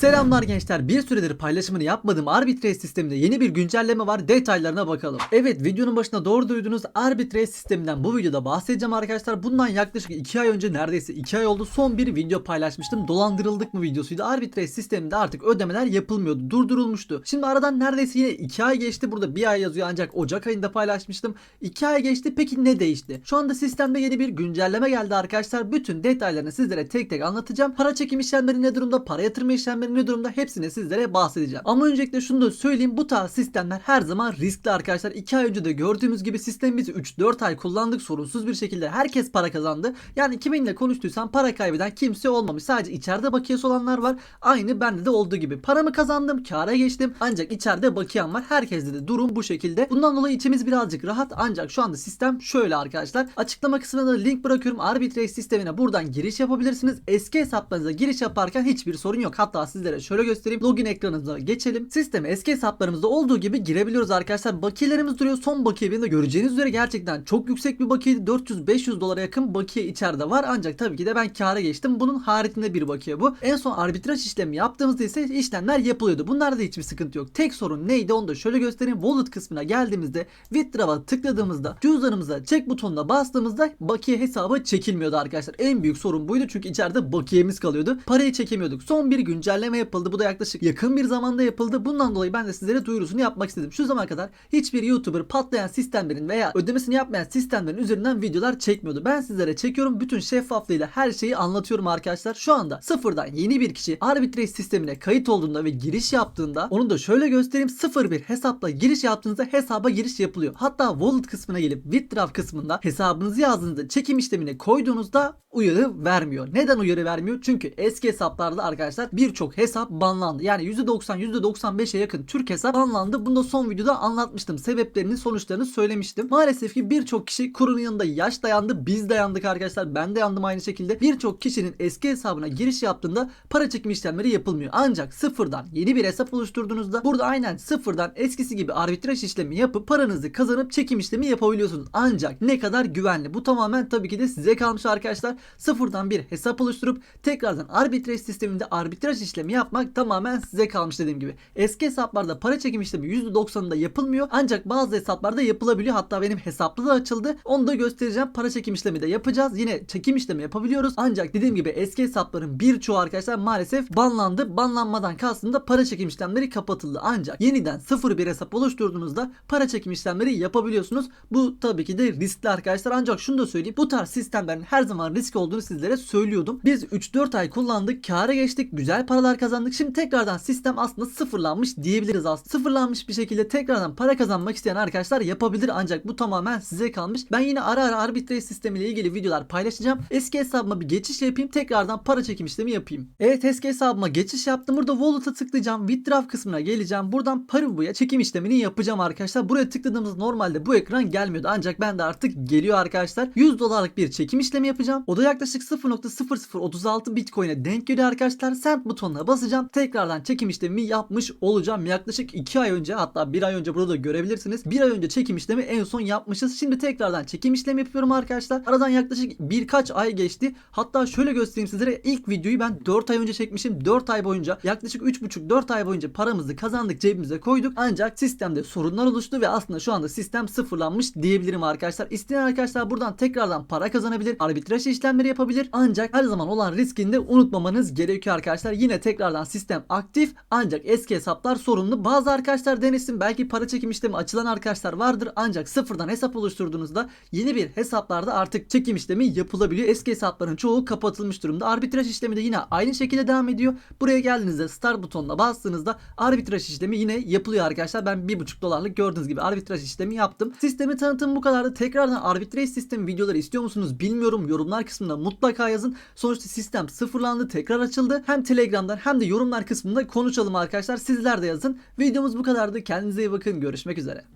Selamlar gençler. Bir süredir paylaşımını yapmadığım Arbitrage sisteminde yeni bir güncelleme var. Detaylarına bakalım. Evet videonun başında doğru duydunuz. Arbitrage sisteminden bu videoda bahsedeceğim arkadaşlar. Bundan yaklaşık 2 ay önce neredeyse 2 ay oldu. Son bir video paylaşmıştım. Dolandırıldık mı videosuydu. Arbitrage sisteminde artık ödemeler yapılmıyordu. Durdurulmuştu. Şimdi aradan neredeyse yine 2 ay geçti. Burada bir ay yazıyor ancak Ocak ayında paylaşmıştım. 2 ay geçti. Peki ne değişti? Şu anda sistemde yeni bir güncelleme geldi arkadaşlar. Bütün detaylarını sizlere tek tek anlatacağım. Para çekim işlemleri ne durumda? Para yatırma işlemleri ne durumda? Hepsini sizlere bahsedeceğim. Ama öncelikle şunu da söyleyeyim. Bu tarz sistemler her zaman riskli arkadaşlar. 2 ay önce de gördüğümüz gibi sistemimizi 3-4 ay kullandık. Sorunsuz bir şekilde herkes para kazandı. Yani kiminle konuştuysam para kaybeden kimse olmamış. Sadece içeride bakiyesi olanlar var. Aynı bende de olduğu gibi. Paramı kazandım, kâra geçtim. Ancak içeride bakiyem var. Herkeste de durum bu şekilde. Bundan dolayı içimiz birazcık rahat. Ancak şu anda sistem şöyle arkadaşlar. Açıklama kısmına da link bırakıyorum. Arbitrage sistemine buradan giriş yapabilirsiniz. Eski hesaplarınıza giriş yaparken hiçbir sorun yok. Hatta sizlere şöyle göstereyim. Login ekranınıza geçelim. Sisteme eski hesaplarımızda olduğu gibi girebiliyoruz arkadaşlar. Bakiyelerimiz duruyor. Son bakiye benim de göreceğiniz üzere gerçekten çok yüksek bir bakiyeydi. 400-500 dolara yakın bakiye içeride var. Ancak tabii ki de ben kâra geçtim. Bunun haricinde bir bakiye bu. En son arbitraj işlemi yaptığımızda ise işlemler yapılıyordu. Bunlarda hiçbir sıkıntı yok. Tek sorun neydi onu da şöyle göstereyim. Wallet kısmına geldiğimizde withdraw'a tıkladığımızda cüzdanımıza check butonuna bastığımızda bakiye hesabı çekilmiyordu arkadaşlar. En büyük sorun buydu çünkü içeride bakiyemiz kalıyordu. Parayı çekemiyorduk. Son bir güncelleme yapıldı. Bu da yaklaşık yakın bir zamanda yapıldı. Bundan dolayı ben de sizlere duyurusunu yapmak istedim. Şu zamana kadar hiçbir YouTuber patlayan sistemlerin veya ödemesini yapmayan sistemlerin üzerinden videolar çekmiyordu. Ben sizlere çekiyorum. Bütün şeffaflığıyla her şeyi anlatıyorum arkadaşlar. Şu anda sıfırdan yeni bir kişi Arbitrage sistemine kayıt olduğunda ve giriş yaptığında onu da şöyle göstereyim. Sıfır bir hesapla giriş yaptığınızda hesaba giriş yapılıyor. Hatta wallet kısmına gelip withdraw kısmında hesabınızı yazdığınızda çekim işlemini koyduğunuzda uyarı vermiyor. Neden uyarı vermiyor? Çünkü eski hesaplarda arkadaşlar birçok hesap banlandı. Yani %90 %95'e yakın Türk hesap banlandı. Bunu da son videoda anlatmıştım. Sebeplerini sonuçlarını söylemiştim. Maalesef ki birçok kişi kurunun yanında yaş dayandı. Biz dayandık arkadaşlar. Ben de yandım aynı şekilde. Birçok kişinin eski hesabına giriş yaptığında para çekim işlemleri yapılmıyor. Ancak sıfırdan yeni bir hesap oluşturduğunuzda burada aynen sıfırdan eskisi gibi arbitraj işlemi yapıp paranızı kazanıp çekim işlemi yapabiliyorsunuz. Ancak ne kadar güvenli? Bu tamamen tabii ki de size kalmış arkadaşlar. Sıfırdan bir hesap oluşturup tekrardan arbitraj sisteminde arbitraj işlemi yapmak tamamen size kalmış dediğim gibi. Eski hesaplarda para çekim işlemi %90'ında yapılmıyor. Ancak bazı hesaplarda yapılabiliyor. Hatta benim hesaplı da açıldı. Onu da göstereceğim. Para çekim işlemi de yapacağız. Yine çekim işlemi yapabiliyoruz. Ancak dediğim gibi eski hesapların birçoğu arkadaşlar maalesef banlandı. Banlanmadan kastında para çekim işlemleri kapatıldı. Ancak yeniden sıfır bir hesap oluşturduğunuzda para çekim işlemleri yapabiliyorsunuz. Bu tabii ki de riskli arkadaşlar. Ancak şunu da söyleyeyim. Bu tarz sistemlerin her zaman risk olduğunu sizlere söylüyordum. Biz 3-4 ay kullandık. Kâra geçtik. Güzel paralar kazandık. Şimdi tekrardan sistem aslında sıfırlanmış diyebiliriz aslında. Sıfırlanmış bir şekilde tekrardan para kazanmak isteyen arkadaşlar yapabilir. Ancak bu tamamen size kalmış. Ben yine ara ara arbitraj sistemiyle ilgili videolar paylaşacağım. Eski hesabıma bir geçiş yapayım. Tekrardan para çekim işlemi yapayım. Evet eski hesabıma geçiş yaptım. Burada wallet'a tıklayacağım. Withdraw kısmına geleceğim. Buradan Paribu'ya çekim işlemini yapacağım arkadaşlar. Buraya tıkladığımız normalde bu ekran gelmiyordu. Ancak ben de artık geliyor arkadaşlar. 100 dolarlık bir çekim işlemi yapacağım. O da yaklaşık 0.0036 Bitcoin'e denk geliyor arkadaşlar. Send butonuna basacağım. Tekrardan çekim işlemi yapmış olacağım. Yaklaşık 2 ay önce hatta 1 ay önce burada da görebilirsiniz. 1 ay önce çekim işlemi en son yapmışız. Şimdi tekrardan çekim işlemi yapıyorum arkadaşlar. Aradan yaklaşık birkaç ay geçti. Hatta şöyle göstereyim sizlere. İlk videoyu ben 4 ay önce çekmişim. 4 ay boyunca yaklaşık 3,5-4 ay boyunca paramızı kazandık cebimize koyduk. Ancak sistemde sorunlar oluştu ve aslında şu anda sistem sıfırlanmış diyebilirim arkadaşlar. İsteyen arkadaşlar buradan tekrardan para kazanabilir. Arbitraj işlemleri yapabilir. Ancak her zaman olan riskini de unutmamanız gerekiyor arkadaşlar. Yine tekrardan sistem aktif ancak eski hesaplar sorunlu. Bazı arkadaşlar denesin. Belki para çekim işlemi açılan arkadaşlar vardır. Ancak sıfırdan hesap oluşturduğunuzda yeni bir hesaplarda artık çekim işlemi yapılabiliyor. Eski hesapların çoğu kapatılmış durumda. Arbitraj işlemi de yine aynı şekilde devam ediyor. Buraya geldiğinizde start butonuna bastığınızda arbitraj işlemi yine yapılıyor arkadaşlar. Ben 1.5 dolarlık gördüğünüz gibi arbitraj işlemi yaptım. Sistemi tanıtım bu kadardı. Tekrardan arbitraj sistemi videoları istiyor musunuz bilmiyorum. Yorumlar kısmında mutlaka yazın. Sonuçta sistem sıfırlandı. Tekrar açıldı. Hem Telegram'dan hem de yorumlar kısmında konuşalım arkadaşlar. Sizler de yazın. Videomuz bu kadardı. Kendinize iyi bakın. Görüşmek üzere.